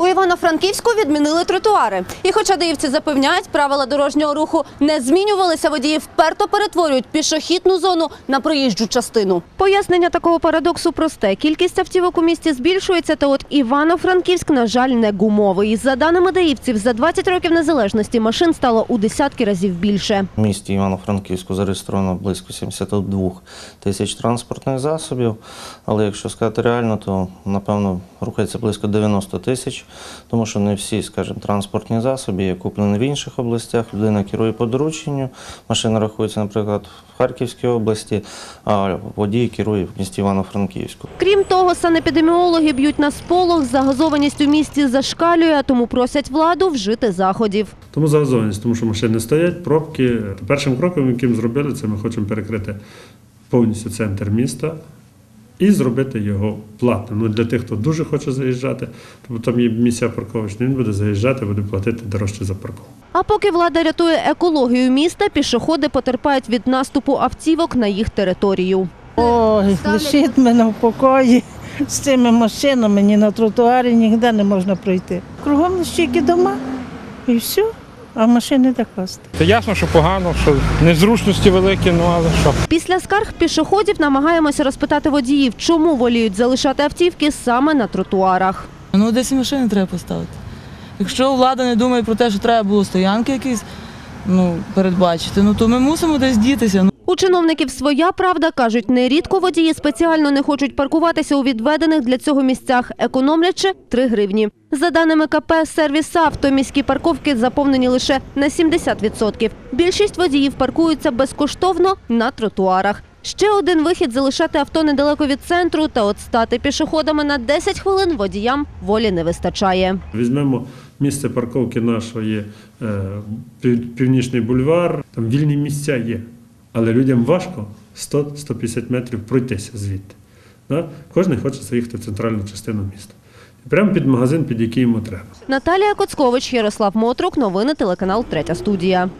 У Івано-Франківську відмінили тротуари. І хоча деївці запевняють, правила дорожнього руху не змінювалися, водії вперто перетворюють пішохідну зону на проїжджу частину. Пояснення такого парадоксу просте. Кількість автівок у місті збільшується, та от Івано-Франківськ, на жаль, не гумовий. За даними деївців, за 20 років незалежності машин стало у десятки разів більше. В місті Івано-Франківську зареєстровано близько 72 тисяч транспортних засобів. Але якщо сказати реально, то напевно рухається близько 90 тисяч, тому що не всі, скажімо, транспортні засоби є куплені в інших областях. Людина керує по дорученню. Машина рахується, наприклад, в Харківській області, а водій керує в місті Івано-Франківську. Крім того, санепідеміологи б'ють на сполох, загазованість у місті зашкалює, а тому просять владу вжити заходів. Тому загазованість, тому що машини стоять, пробки. Першим кроком, яким зробили, це ми хочемо перекрити повністю центр міста і зробити його платним. Ну, для тих, хто дуже хоче заїжджати, тобто там є місця парковочні, він буде заїжджати, буде платити дорожче за парковку. А поки влада рятує екологію міста, пішоходи потерпають від наступу автівок на їх територію. Ой, лишіть мене в покої. З цими машинами ні на тротуарі ніде не можна пройти. Кругом лише тільки дома і все, а машини так просто. Це ясно, що погано, що незручності великі, ну але що. Після скарг пішоходів намагаємося розпитати водіїв, чому воліють залишати автівки саме на тротуарах. Ну, десь і машини треба поставити. Якщо влада не думає про те, що треба було стоянки якісь ну, передбачити, ну то ми мусимо десь дітися. У чиновників своя правда кажуть, нерідко водії спеціально не хочуть паркуватися у відведених для цього місцях, економлячи 3 гривні. За даними КП «Сервіс Авто», міські парковки заповнені лише на 70%. Більшість водіїв паркуються безкоштовно на тротуарах. Ще один вихід залишати авто недалеко від центру, та от стати пішоходами на 10 хвилин водіям волі не вистачає. Візьмемо місце парковки нашої е, північний бульвар, там вільні місця є. Але людям важко 100-150 метрів пройтися звідти. Да? Кожен хоче заїхати в центральну частину міста. Прямо під магазин, під який йому треба. Наталія Коцкович, Ярослав Мотрук. Новини телеканал Третя студія.